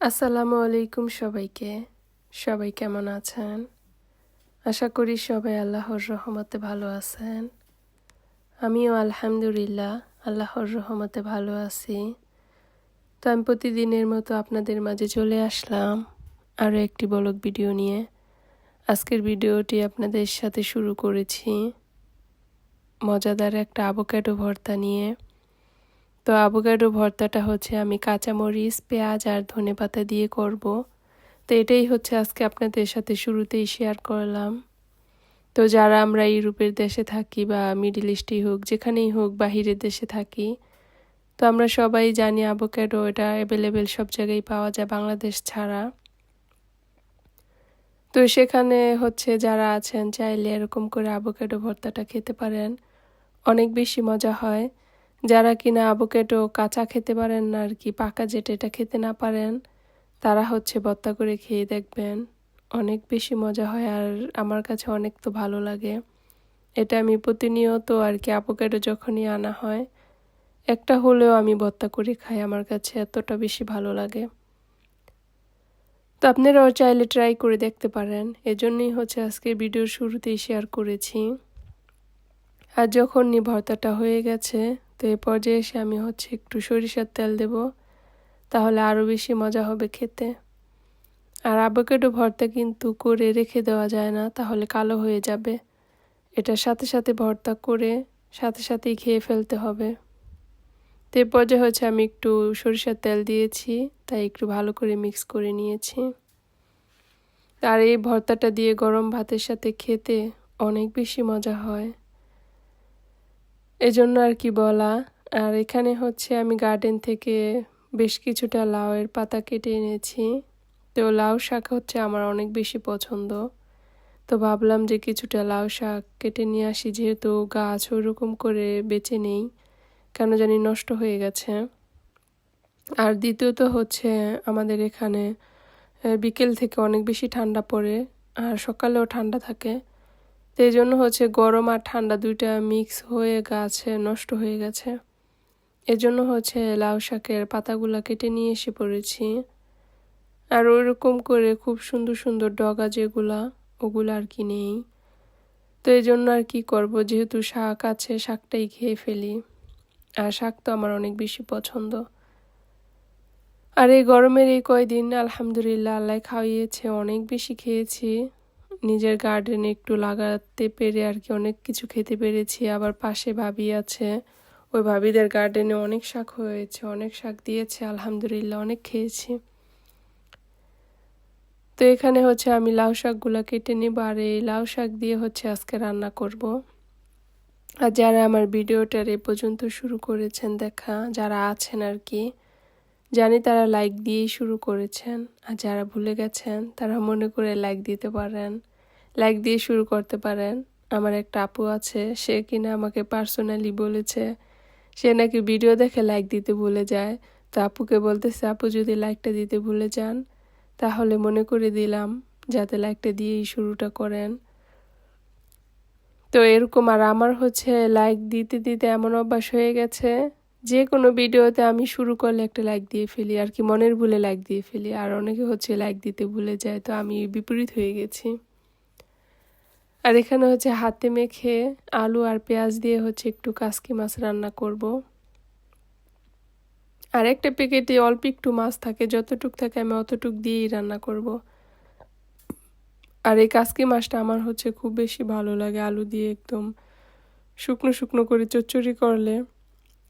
আসসালামু আলাইকুম সবাইকে। সবাই কেমন আছেন? আশা করি সবাই আল্লাহর রহমতে ভালো আছেন। আমিও আলহামদুলিল্লাহ আল্লাহর রহমতে ভালো আছি। তো আমি প্রতিদিনের মতো আপনাদের মাঝে চলে আসলাম আরও একটি বলক ভিডিও নিয়ে। আজকের ভিডিওটি আপনাদের সাথে শুরু করেছি। মজাদার একটা আবোকাডো ভর্তা নিয়ে। তো আবোকাডো ভর্তাটা হচ্ছে আমি কাঁচামরিচ, পেঁয়াজ আর ধনে পাতা দিয়ে করব। তো এটাই হচ্ছে আজকে আপনাদের সাথে শুরুতেই শেয়ার করলাম। তো যারা আমরা ইউরোপের দেশে থাকি বা মিডিল ইস্টেই হোক, যেখানেই হোক, বাহিরের দেশে থাকি, তো আমরা সবাই জানি আবোকাডো এটা অ্যাভেলেবেল সব জায়গায় পাওয়া যায় বাংলাদেশ ছাড়া। তো সেখানে হচ্ছে যারা আছেন, চাইলে এরকম করে আবোকাডো ভর্তাটা খেতে পারেন। অনেক বেশি মজা হয়। যারা কিনা আবোকেটো কাঁচা খেতে পারেন না আর কি, পাকা যেটা এটা খেতে না পারেন, তারা হচ্ছে বত্তা করে খেয়ে দেখবেন। অনেক বেশি মজা হয় আর আমার কাছে অনেক তো ভালো লাগে। এটা আমি প্রতিনিয়ত আর কি আবোকেটো যখনই আনা হয়, একটা হলেও আমি বত্তা করে খাই আমার কাছে এতটা বেশি ভালো লাগে। তো আপনারাও চাইলে ট্রাই করে দেখতে পারেন। এজন্যই হচ্ছে আজকে ভিডিওর শুরুতেই শেয়ার করেছি। আর যখন ভর্তাটা হয়ে গেছে তো এ পর্যায়ে এসে আমি হচ্ছে একটু সরিষার তেল দেব, তাহলে আরও বেশি মজা হবে খেতে। আর আবোকেডো ভর্তা কিন্তু করে রেখে দেওয়া যায় না, তাহলে কালো হয়ে যাবে। এটা সাথে সাথে ভর্তা করে সাথে সাথেই খেয়ে ফেলতে হবে। তো এ পর্যায়ে হচ্ছে আমি একটু সরিষার তেল দিয়েছি, তাই একটু ভালো করে মিক্স করে নিয়েছি। আর এই ভর্তাটা দিয়ে গরম ভাতের সাথে খেতে অনেক বেশি মজা হয়। এজন্য আর কি বলা। আর এখানে হচ্ছে আমি গার্ডেন থেকে বেশ কিছুটা লাউয়ের পাতা কেটে এনেছি। তো লাউ শাক হচ্ছে আমার অনেক বেশি পছন্দ। তো ভাবলাম যে কিছুটা লাউ শাক কেটে নিয়ে আসি, যেহেতু গাছ ওরকম করে বেঁচে নেই, কেন জানি নষ্ট হয়ে গেছে। আর দ্বিতীয়ত হচ্ছে আমাদের এখানে বিকেল থেকে অনেক বেশি ঠান্ডা পড়ে, আর সকালেও ঠান্ডা থাকে। তো এই জন্য হচ্ছে গরম আর ঠান্ডা দুইটা মিক্স হয়ে গাছে, নষ্ট হয়ে গেছে। এজন্য হচ্ছে লাউ শাকের পাতাগুলো কেটে নিয়ে এসে পড়েছি। আর ওইরকম করে খুব সুন্দর সুন্দর ডগা যেগুলা, ওগুলো আর কি নেই। তো এই জন্য আর কি করব, যেহেতু শাক আছে, শাকটাই খেয়ে ফেলি। আর শাক তো আমার অনেক বেশি পছন্দ। আর এই গরমের এই কয়দিন আলহামদুলিল্লাহ আল্লাহ খাওয়িয়েছে অনেক বেশি খেয়েছি। নিজের গার্ডেনে একটু লাগাতে পেরে আর কি অনেক কিছু খেতে পেরেছি। আবার পাশে ভাবি আছে। ওই ভাবিদের গার্ডেনে অনেক শাক হয়েছে, অনেক শাক দিয়েছে, আলহামদুলিল্লাহ অনেক খেয়েছি। তো এখানে হচ্ছে আমি লাউ শাকগুলো কেটে নিব আর এই লাউ শাক দিয়ে হচ্ছে আজকে রান্না করব। আর যারা আমার ভিডিওটার এ পর্যন্ত শুরু করেছেন দেখা, যারা আছেন আর কি জানি তারা লাইক দিয়েই শুরু করেছেন। আর যারা ভুলে গেছেন, তারা মনে করে লাইক দিতে পারেন। লাইক দিয়ে শুরু করতে পারেন। আমার একটা আপু আছে, সে কিনা আমাকে পার্সোনালি বলেছে। সে নাকি ভিডিও দেখে লাইক দিতে ভুলে যায়। তো আপুকে বলতেছে, আপু, যদি লাইকটা দিতে ভুলে যান, তাহলে মনে করে দিলাম যাতে লাইকটা দিয়েই শুরুটা করেন। তো এরকম আর আমার হচ্ছে লাইক দিতে দিতে এমন অভ্যাস হয়ে গেছে যে কোনো ভিডিওতে আমি শুরু করলে একটা লাইক দিয়ে ফেলি, আর কি মনের ভুলে লাইক দিয়ে ফেলি, আর অনেকে হচ্ছে লাইক দিতে ভুলে যায়, তো আমি বিপরীত হয়ে গেছি। আর এখানে হচ্ছে হাতে মেখে আলু আর পেঁয়াজ দিয়ে হচ্ছে একটু কাসকি মাছ রান্না করব। আর একটা প্যাকেটে অল্প একটু মাছ থাকে, যতটুক থাকে আমি অতটুক দিয়েই রান্না করব। আর এই কাসকি মাছটা আমার হচ্ছে খুব বেশি ভালো লাগে, আলু দিয়ে একদম শুকনো শুকনো করে চচ্চড়ি করলে।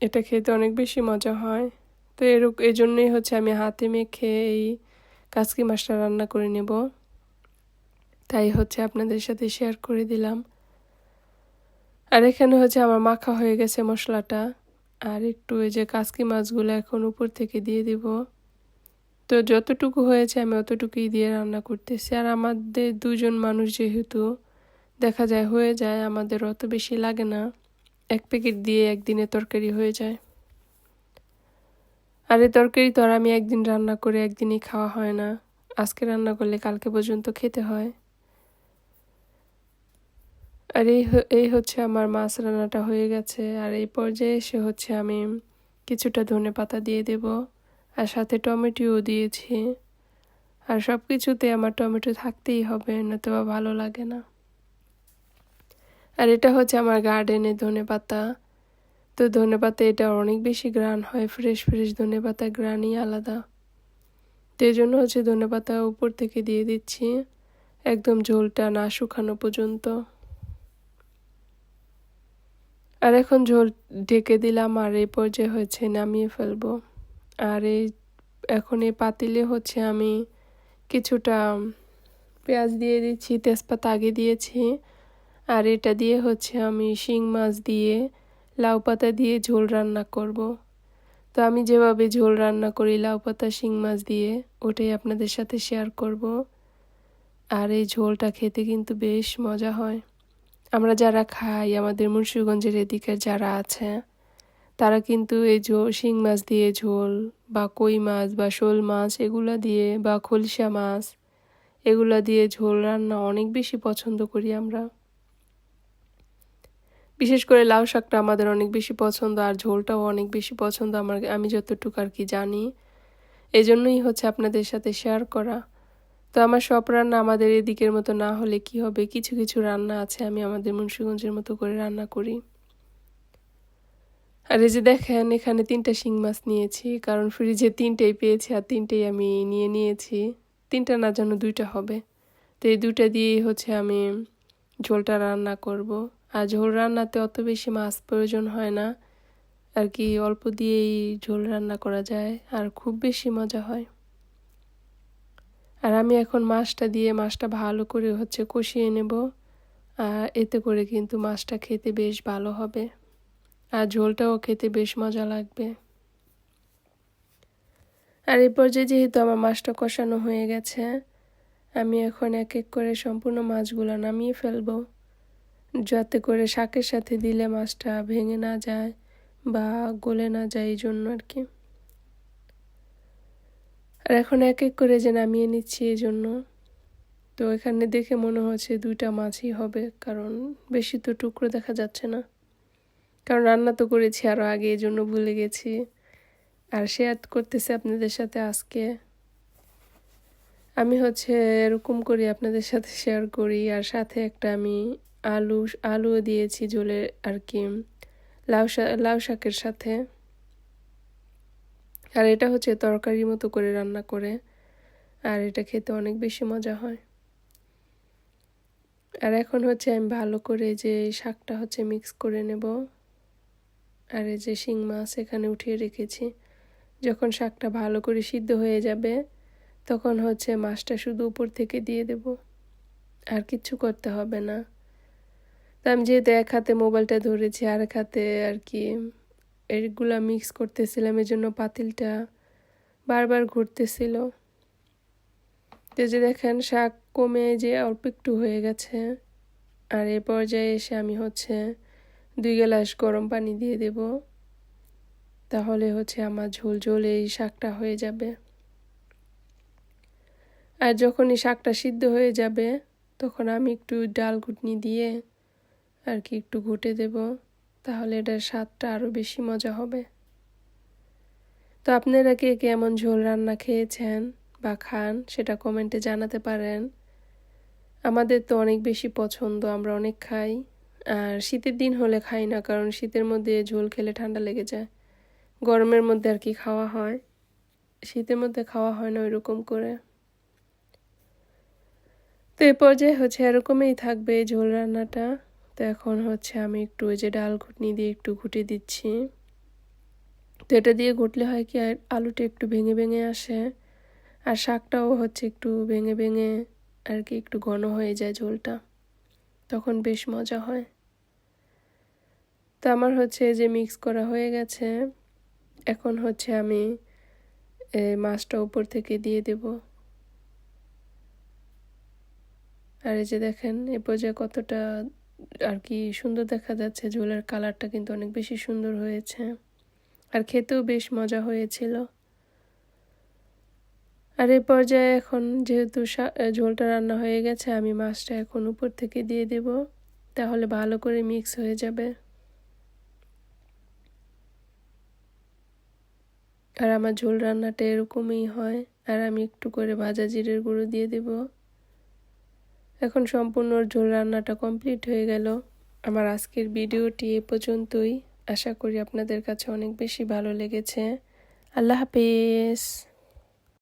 এটা খেতে অনেক বেশি মজা হয়। তো এরকম এই জন্যই হচ্ছে আমি হাতে মেখে এই কাসকি মাছটা রান্না করে নেব। তাই হচ্ছে আপনাদের সাথে শেয়ার করে দিলাম। আর এখানে হচ্ছে আমার মাখা হয়ে গেছে মশলাটা। আর একটু এই যে কাসকি মাছগুলো এখন উপর থেকে দিয়ে দিব। তো যতটুকু হয়েছে আমি অতটুকুই দিয়ে রান্না করতেছি। আর আমাদের দুজন মানুষ যেহেতু দেখা যায় হয়ে যায়, আমাদের অত বেশি লাগে না। এক প্যাকেট দিয়ে একদিনে তরকারি হয়ে যায়। আর এই তরকারি তো আর আমি একদিন রান্না করে একদিনই খাওয়া হয় না। আজকে রান্না করলে কালকে পর্যন্ত খেতে হয়। আর এই এই হচ্ছে আমার মাছ রান্নাটা হয়ে গেছে। আর এই পর্যায়ে এসে হচ্ছে আমি কিছুটা ধনে পাতা দিয়ে দেব আর সাথে টমেটোও দিয়েছি। আর সব কিছুতে আমার টমেটো থাকতেই হবে নয়তো বা ভালো লাগে না। আর এটা হচ্ছে আমার গার্ডেনে ধনে পাতা। তো ধনে পাতা এটা অনেক বেশি গ্রান হয় ফ্রেশ ফ্রেশ ধনে পাতা গ্রানই আলাদা। তো এই জন্য হচ্ছে ধনে পাতা উপর থেকে দিয়ে দিচ্ছি, একদম ঝোলটা না শুকানো পর্যন্ত। আর এখন ঝোল ঢেকে দিলাম আর এই পর্যায়ে হচ্ছে নামিয়ে ফেলব। আর এই এখন এই পাতিলে হচ্ছে আমি কিছুটা পেঁয়াজ দিয়ে দিচ্ছি, তেজপাতা আগে দিয়েছি। আর এটা দিয়ে হচ্ছে আমি শিং মাছ দিয়ে, লাউ পাতা দিয়ে ঝোল রান্না করব। তো আমি যেভাবে ঝোল রান্না করি লাউ পাতা, শিং মাছ দিয়ে, ওটাই আপনাদের সাথে শেয়ার করব। আর এই ঝোলটা খেতে কিন্তু বেশ মজা হয় আমরা যারা খাই, আমাদের মুন্সিগঞ্জের এদিকের যারা আছে, তারা কিন্তু এই ঝোল শিং মাছ দিয়ে ঝোল বা কই মাছ বা শোল মাছ এগুলো দিয়ে বা খলসা মাছ, এগুলো দিয়ে ঝোল রান্না অনেক বেশি পছন্দ করি আমরা বিশেষ করে লাউ শাকটা আমাদের অনেক বেশি পছন্দ আর ঝোলটাও অনেক বেশি পছন্দ আমার, আমি যতটুকু আর কি জানি। এই জন্যই হচ্ছে আপনাদের সাথে শেয়ার করা। তো আমার সব রান্না আমাদের এদিকের মতো না হলে কি হবে? কিছু কিছু রান্না আছে, আমি আমাদের মুন্সিগঞ্জের মতো করে রান্না করি। আর এই যে দেখেন, এখানে তিনটা শিং মাছ নিয়েছি, কারণ ফ্রিজে তিনটেই পেয়েছি আর তিনটেই আমি নিয়ে নিয়েছি। তিনটা না যেন দুইটা হবে। তো এই দুইটা দিয়েই হচ্ছে আমি ঝোলটা রান্না করব। আর ঝোল রান্নাতে অত বেশি মাছ প্রয়োজন হয় না। আর কি অল্প দিয়েই ঝোল রান্না করা যায়, আর খুব বেশি মজা হয়। আর আমি এখন মাছটা দিয়ে মাছটা ভালো করে হচ্ছে কষিয়ে নেব। আর এতে করে কিন্তু মাছটা খেতে বেশ ভালো হবে। আর ঝোলটাও খেতে বেশ মজা লাগবে। আর এই পর্যায়ে যেহেতু আমার মাছটা কষানো হয়ে গেছে, আমি এখন এক এক করে সম্পূর্ণ মাছগুলো নামিয়ে ফেলব। যাতে করে শাকের সাথে দিলে মাছটা ভেঙে না যায় বা গলে না যায় এই জন্য আর কি। আর এখন এক এক করে যে নামিয়ে নিচ্ছি এই জন্য তো এখানে দেখে মনে হচ্ছে দুইটা মাছই হবে, কারণ বেশি তো টুকরো দেখা যাচ্ছে না। কারণ রান্না তো করেছি আরও আগে এই জন্য ভুলে গেছি। আর শেয়ার করতেছি আপনাদের সাথে আজকে। আমি হচ্ছে এরকম করি আপনাদের সাথে শেয়ার করি, আর সাথে একটা আমি আলু, আলুও দিয়েছি ঝোলে আর কি লাউ শাক লাউ শাকের সাথে। আর এটা হচ্ছে তরকারির মতো করে রান্না করে, আর এটা খেতে অনেক বেশি মজা হয়। আর এখন হচ্ছে আমি ভালো করে যে শাকটা হচ্ছে মিক্স করে নেব। আর এই যে শিং মাছ এখানে উঠিয়ে রেখেছি। যখন শাকটা ভালো করে সিদ্ধ হয়ে যাবে, তখন হচ্ছে মাছটা শুধু উপর থেকে দিয়ে দেব। আর কিচ্ছু করতে হবে না। তা আমি যেহেতু এক হাতে মোবাইলটা ধরেছি, আর এক হাতে আর কি এগুলা মিক্স করতেছিলাম এই জন্য পাতিলটা বারবার ঘুরতেছিল। তো যে দেখেন, শাক কমে যে অল্প একটু হয়ে গেছে। আর এ পর্যায়ে এসে আমি হচ্ছে দুই গ্লাস গরম পানি দিয়ে দেব। তাহলে হচ্ছে আমার ঝোল ঝোল এই শাকটা হয়ে যাবে। আর যখন এই শাকটা সিদ্ধ হয়ে যাবে, তখন আমি একটু ডাল ঘুটনি দিয়ে আর কি একটু ঘুটে দেব, তাহলে এটার স্বাদটা আরও বেশি মজা হবে। তো আপনারা কে কেমন ঝোল রান্না খেয়েছেন বা খান সেটা কমেন্টে জানাতে পারেন। আমাদের তো অনেক বেশি পছন্দ, আমরা অনেক খাই। আর শীতের দিন হলে খাই না, কারণ শীতের মধ্যে ঝোল খেলে ঠান্ডা লেগে যায়। গরমের মধ্যে আর কি খাওয়া হয়? শীতের মধ্যে খাওয়া হয় না ওইরকম করে। তো এ পর্যায়ে হচ্ছে এরকমই থাকবে ঝোল রান্নাটা। তো এখন হচ্ছে আমি একটু ওই যে ডাল ঘুটনি দিয়ে একটু ঘুটে দিচ্ছি। তো এটা দিয়ে ঘুটলে হয় কি আলুটা একটু ভেঙে ভেঙে আসে, আর শাকটাও হচ্ছে একটু ভেঙে ভেঙে আর কি একটু ঘন হয়ে যায় ঝোলটা, তখন বেশ মজা হয়। তো আমার হচ্ছে যে মিক্স করা হয়ে গেছে, এখন হচ্ছে আমি মাছটা উপর থেকে দিয়ে দেব। আর এই যে দেখেন, এ পর্যায়ে কতটা আর কি সুন্দর দেখা যাচ্ছে ঝোলের কালারটা কিন্তু অনেক বেশি সুন্দর হয়েছে। আর খেতেও বেশ মজা হয়েছিল। আর এই পর্যায়ে এখন যেহেতু ঝোলটা রান্না হয়ে গেছে, আমি মাছটা এখন উপর থেকে দিয়ে দেব। তাহলে ভালো করে মিক্স হয়ে যাবে। আর আমার ঝোল রান্নাটা এরকমই হয়। আর আমি একটু করে ভাজা জিরের গুঁড়ো দিয়ে দেব। এখন সম্পূর্ণ ঝোল রান্নাটা কমপ্লিট হয়ে গেল। আমার আজকের ভিডিওটি এ পর্যন্তই। আশা করি আপনাদের কাছে অনেক বেশি ভালো লেগেছে। আল্লাহ হাফেজ।